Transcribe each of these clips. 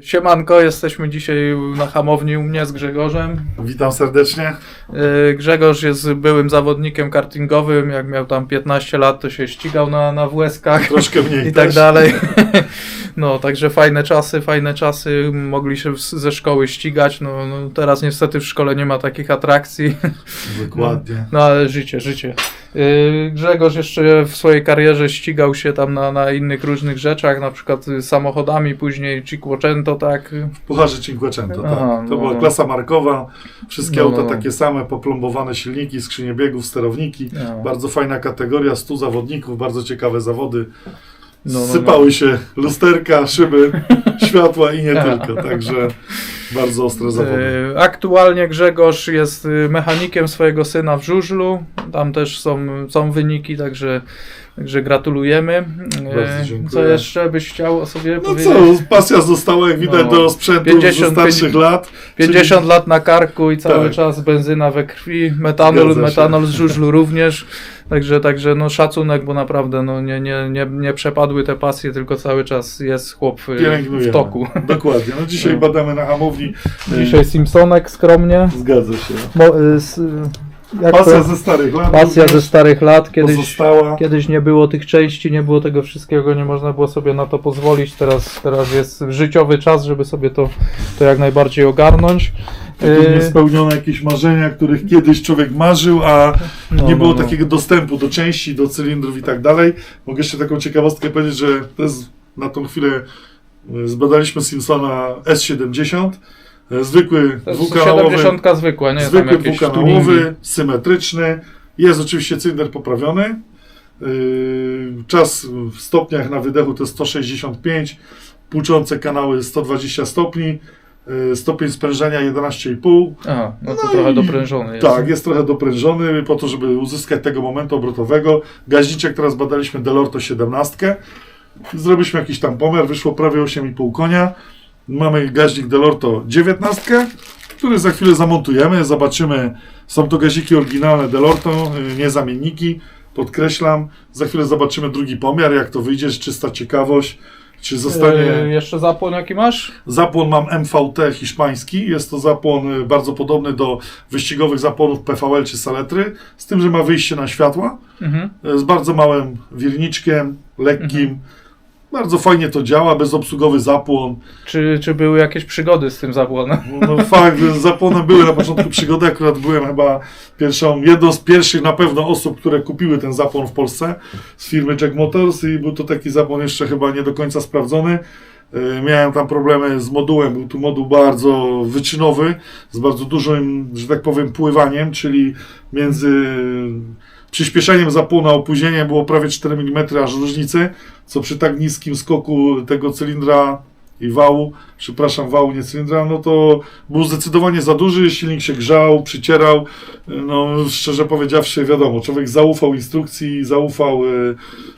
Siemanko, jesteśmy dzisiaj na hamowni u mnie z Grzegorzem. Witam serdecznie. Yy, Grzegorz jest byłym zawodnikiem kartingowym, jak miał tam 15 lat, to się ścigał na, na WS-kach Troszkę mniej i tak też. dalej. No, także fajne czasy, fajne czasy, mogli się ze szkoły ścigać, no, no teraz niestety w szkole nie ma takich atrakcji, Dokładnie. no ale życie, życie. Yy, Grzegorz jeszcze w swojej karierze ścigał się tam na, na innych różnych rzeczach, na przykład y, samochodami, później Cinquecento, tak, W Pucharze Cinquecento, tak. Aha, To no. była klasa markowa. Wszystkie No, auta no, no. takie same, poplombowane silniki, skrzynie biegów, sterowniki. No. Bardzo fajna kategoria, 100 zawodników, bardzo ciekawe zawody. No, no, no. Sypały się lusterka, szyby, światła i nie Aha. tylko. Także bardzo ostre zawody. E, Aktualnie Grzegorz jest y, mechanikiem swojego syna w żużlu. Tam też są, są wyniki, także, także gratulujemy. E, Bardzo dziękuję. Co jeszcze byś chciał o sobie No powiedzieć? co, pasja została jak widać No. do sprzętu 50, ze starszych lat. 50 lat na karku i cały Tak. czas benzyna we krwi, metanol, metanol z żużlu również. Także, także no szacunek, bo naprawdę no, nie, nie, nie, nie przepadły te pasje, tylko cały czas jest chłop y, w toku. Dokładnie. No dzisiaj No. badamy na hamowni. Dzisiaj Simpsonek skromnie. Zgadza się. Mo, y, Pasja to? ze starych lat. Pasja ze starych lat, kiedyś, pozostała. kiedyś nie było tych części, nie było tego wszystkiego, nie można było sobie na to pozwolić. Teraz, teraz jest życiowy czas, żeby sobie to, to jak najbardziej ogarnąć. Yy, niespełnione jakieś marzenia, których kiedyś człowiek marzył, a no, nie no, było no. takiego dostępu do części, do cylindrów i tak dalej. Mogę jeszcze taką ciekawostkę powiedzieć, że to jest na tą chwilę zbadaliśmy Simpsona S70, e, zwykły To jest dwukanałowy, 70 zwykła, nie? Zwykły dwukanałowy, tuningi. symetryczny. Jest oczywiście cylinder poprawiony. Yy, Czas w stopniach na wydechu to jest 165, płuczące kanały 120 stopni, yy, stopień sprężenia 11,5. Aha, no to No trochę i- doprężony jest. Tak, jest trochę doprężony po to, żeby uzyskać tego momentu obrotowego. Gaźniczek teraz badaliśmy Delorto 17. Zrobiliśmy jakiś tam pomiar, wyszło prawie 8,5 konia. Mamy gaźnik Delorto 19, który za chwilę zamontujemy. Zobaczymy, są to gaźniki oryginalne Delorto, y, nie zamienniki. Podkreślam, za chwilę zobaczymy drugi pomiar, jak to wyjdzie, czysta ciekawość, czy zostanie... Yy, jeszcze zapłon jaki masz? Zapłon mam MVT hiszpański. Jest to zapłon y, bardzo podobny do wyścigowych zapłonów PVL czy Saletry, z tym, że ma wyjście na światła. Mhm. y, Z bardzo małym wirniczkiem, lekkim. Mhm. Bardzo fajnie to działa, bezobsługowy zapłon. Czy, czy były jakieś przygody z tym zapłonem? No fakt, że z zapłonem były na początku przygody, akurat byłem chyba pierwszą, jedną z pierwszych na pewno osób, które kupiły ten zapłon w Polsce z firmy Jack Motors i był to taki zapłon jeszcze chyba nie do końca sprawdzony. Y, Miałem tam problemy z modułem, był tu moduł bardzo wyczynowy, z bardzo dużym, że tak powiem, pływaniem, czyli między przyspieszeniem zapłonu a opóźnieniem było prawie 4 mm aż różnicy, co przy tak niskim skoku tego cylindra i wału, przepraszam, wału, nie cylindra, no to był zdecydowanie za duży, silnik się grzał, przycierał, no szczerze powiedziawszy, wiadomo, człowiek zaufał instrukcji, zaufał y,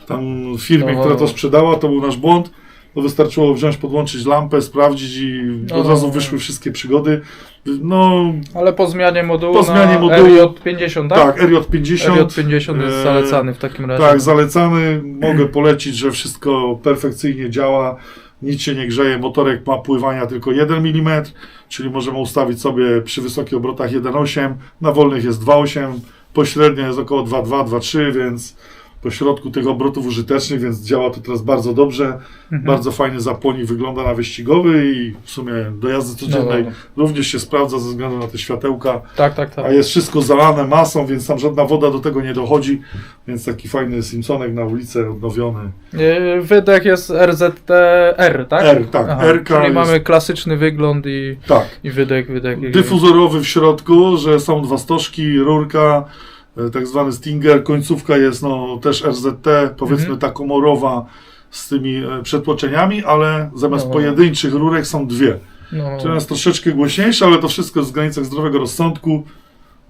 tam firmie, No. która to sprzedała, to był nasz błąd, no wystarczyło wziąć, podłączyć lampę, sprawdzić i No, od no, razu wyszły wszystkie przygody, no Ale po zmianie modułu Po zmianie modułu- RJ50, tak? tak, RJ50, RJ50 jest e, zalecany w takim razie. Tak, zalecany. Mogę polecić, że wszystko perfekcyjnie działa. Nic się nie grzeje. Motorek ma pływania tylko 1 mm, czyli możemy ustawić sobie przy wysokich obrotach 1,8, na wolnych jest 2,8, pośrednio jest około 2,2, 2,3, więc po środku tych obrotów użytecznych, więc działa to teraz bardzo dobrze. Mhm. Bardzo fajny zapłonik wygląda na wyścigowy i w sumie do jazdy codziennej No, no. również się sprawdza ze względu na te światełka. Tak, tak, tak. A jest wszystko zalane masą, więc tam żadna woda do tego nie dochodzi. Więc taki fajny Simpsonek na ulicę odnowiony. Yy, Wydech jest RZTR, tak? R, tak, RK Czyli jest- mamy klasyczny wygląd i, Tak. i wydech, wydech. Dyfuzorowy w środku, że są dwa stożki, rurka, e, tak zwany Stinger. Końcówka jest no, też RZT, powiedzmy Mhm. ta komorowa z tymi e, przetłoczeniami, ale zamiast No. pojedynczych rurek są dwie. No, Czyli jest troszeczkę głośniejsze, ale to wszystko jest w granicach zdrowego rozsądku.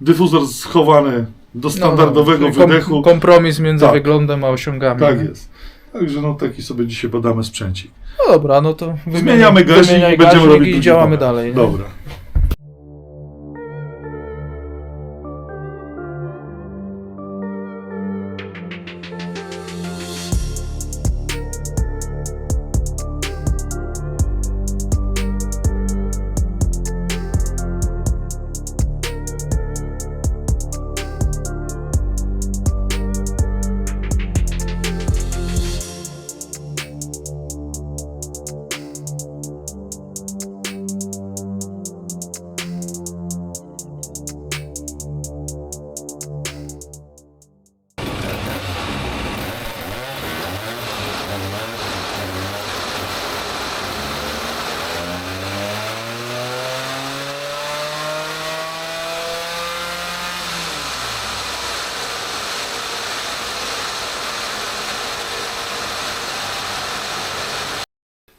Dyfuzor schowany do standardowego no, kom- wydechu. Kompromis między Tak. wyglądem a osiągami. Tak nie? jest. Także no taki sobie dzisiaj badamy sprzęcik. No dobra, no to gaźnik wymieniaj i będziemy robić i działamy dalej. nie? Dobra.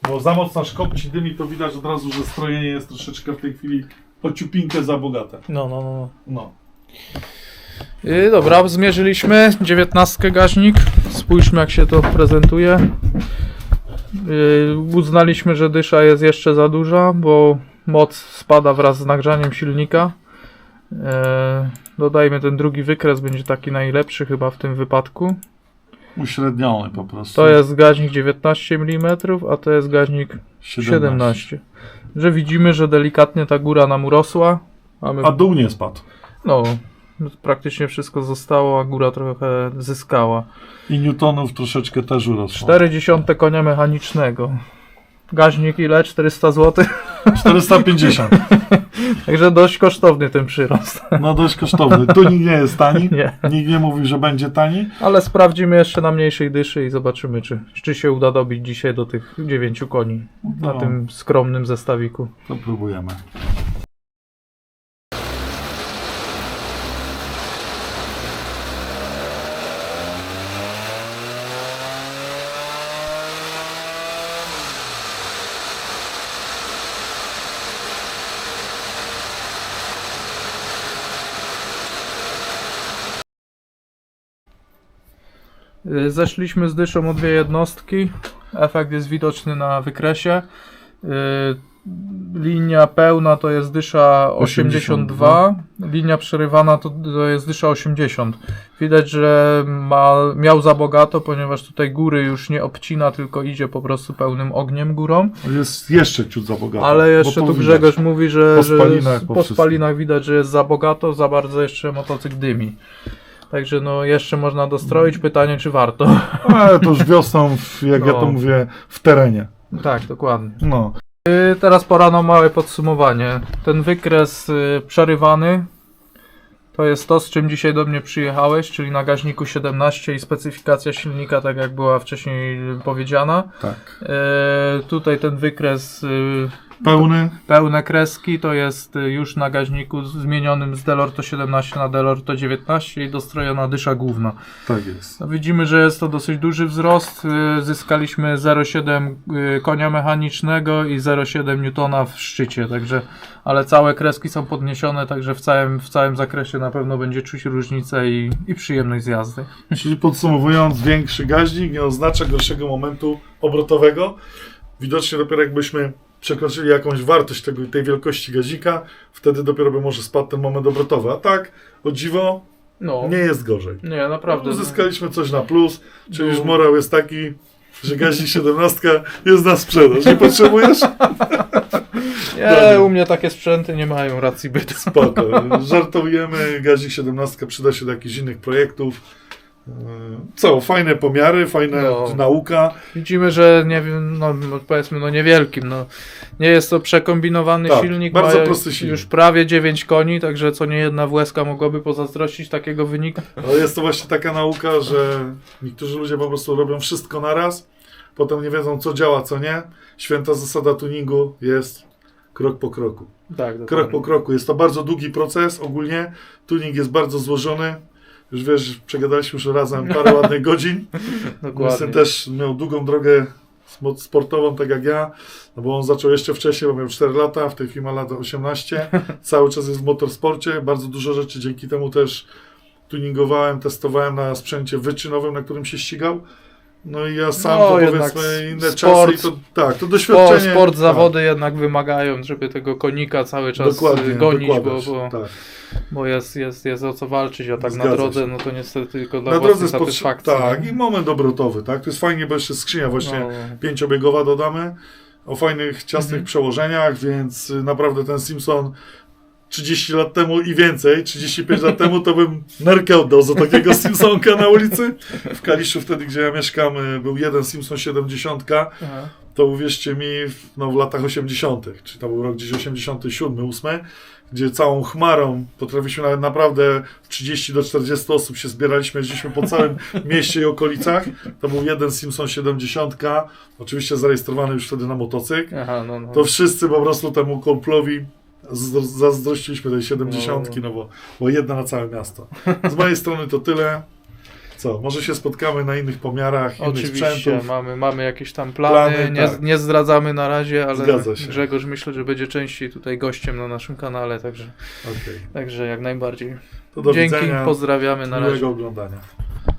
Bo za mocno szkopci dymi, to widać od razu, że strojenie jest troszeczkę w tej chwili o ciupinkę za bogate. No, no, no. No. Yy, dobra, zmierzyliśmy 19 gaźnik. Spójrzmy jak się to prezentuje. Yy, uznaliśmy, że dysza jest jeszcze za duża, bo moc spada wraz z nagrzaniem silnika. Yy, dodajmy ten drugi wykres, będzie taki najlepszy chyba w tym wypadku. Uśredniony po prostu. To jest gaźnik 19 mm, a to jest gaźnik 17. Że widzimy, że delikatnie ta góra nam urosła. Mamy, A dół nie spadł. no, praktycznie wszystko zostało, a góra trochę zyskała. I newtonów troszeczkę też urosło. 40 konia mechanicznego. Gaźnik ile? 400 zł? 450. Także dość kosztowny ten przyrost. No dość kosztowny. Tuning nie jest tani. Nie. Nikt nie mówił, że będzie tani. Ale sprawdzimy jeszcze na mniejszej dyszy i zobaczymy, czy, czy się uda dobić dzisiaj do tych 9 koni na No. tym skromnym zestawiku. To próbujemy. Zeszliśmy z dyszą o dwie jednostki. Efekt jest widoczny na wykresie. Y, Linia pełna to jest dysza 82, linia przerywana to, to jest dysza 80. Widać, że ma, miał za bogato, ponieważ tutaj góry już nie obcina, tylko idzie po prostu pełnym ogniem górą. Jest jeszcze ciut za bogato. Ale jeszcze tu Grzegorz widać. mówi, że, Po że spalinach, po po spalinach widać, że jest za bogato, za bardzo jeszcze motocykl dymi. Także no jeszcze można dostroić. Pytanie, czy warto. Ale to już wiosną, jak ja No. to mówię, w terenie. tak, dokładnie. No. Y, Teraz pora na małe podsumowanie. Ten wykres y, przerywany to jest to, z czym dzisiaj do mnie przyjechałeś, czyli na gaźniku 17 i specyfikacja silnika, tak jak była wcześniej powiedziana. Tak. Y, Tutaj ten wykres, Pełny. pełne kreski, to jest y, już na gaźniku zmienionym z Delorto 17 na Delorto 19 i dostrojona dysza główna. Tak jest. No widzimy, że jest to dosyć duży wzrost. Y, Zyskaliśmy 0,7 y, konia mechanicznego i 0,7 newtona w szczycie, także, ale całe kreski są podniesione, także w całym, w całym zakresie na pewno będzie czuć różnicę i, i przyjemność z jazdy. Czyli podsumowując, większy gaźnik nie oznacza gorszego momentu obrotowego. Widocznie dopiero jakbyśmy przekroczyli jakąś wartość tego, tej wielkości gaźnika, wtedy dopiero by może spadł ten moment obrotowy. A tak, o dziwo, No, nie jest gorzej. nie, naprawdę. Uzyskaliśmy coś na plus, czyli już No. morał jest taki, że gaźnik 17 jest na sprzedaż. Nie potrzebujesz? Nie, u mnie takie sprzęty nie mają racji bytu. Spoko. Żartujemy, gaźnik 17 przyda się do jakichś innych projektów. Co, fajne pomiary, fajna No. nauka. Widzimy, że nie wiem, no powiedzmy, no niewielkim, no nie jest to przekombinowany Tak, silnik, bardzo ma prosty silnik. już prawie 9 koni, także co nie jedna WSK mogłaby pozazdrościć takiego wyniku. Ale jest to właśnie taka nauka, że niektórzy ludzie po prostu robią wszystko naraz, potem nie wiedzą co działa, co nie. Święta zasada tuningu jest krok po kroku. Tak, Krok po kroku. Jest to bardzo długi proces ogólnie. Tuning jest bardzo złożony. Już wiesz, przegadaliśmy już razem parę ładnych godzin. Dokładnie. syn też miał długą drogę sportową, tak jak ja, no bo on zaczął jeszcze wcześniej, bo miał 4 lata, w tej chwili ma lat 18. Cały czas jest w motorsporcie. Bardzo dużo rzeczy dzięki temu też tuningowałem, testowałem na sprzęcie wyczynowym, na którym się ścigał. No i ja sam No, to powiedzmy inne sport- czasy i to tak, to Sport, doświadczenie. sport tak, zawody jednak wymagają, żeby tego konika cały czas dokładnie, y, gonić, bo, bo, tak. bo jest, jest, jest o co walczyć, a tak Zgadza na drodze, się. no to niestety tylko dla Na drodze satysfakcji. Tak, i moment obrotowy, tak? To jest fajnie, bo jeszcze skrzynia właśnie No. pięciobiegowa dodamy, o fajnych, ciasnych Mhm. przełożeniach, więc y, naprawdę ten Simpson 30 lat temu i więcej, 35 lat temu to bym nerkę oddał za takiego Simpsonka na ulicy. W Kaliszu wtedy, gdzie ja mieszkam, y, był jeden Simpson 70, Aha. to uwierzcie mi, w, no, w latach 80., czyli to był rok gdzieś 87, 8, gdzie całą chmarą potrafiliśmy nawet naprawdę w 30 do 40 osób się zbieraliśmy, jeździliśmy po całym mieście i okolicach. To był jeden Simpson 70, oczywiście zarejestrowany już wtedy na motocykl. Aha, no, no. To wszyscy po prostu temu komplowi zazdrościliśmy tej 70, no bo, bo jedna na całe miasto. Z mojej strony to tyle. co, może się spotkamy na innych pomiarach, innych Oczywiście, sprzętów. mamy, mamy jakieś tam plany, Plany, nie, tak. nie zdradzamy na razie, ale. Grzegorz myślę, że będzie częściej tutaj gościem na naszym kanale, także, Okej. także jak najbardziej. To do Dzięki, widzenia, pozdrawiamy na razie. miłego oglądania.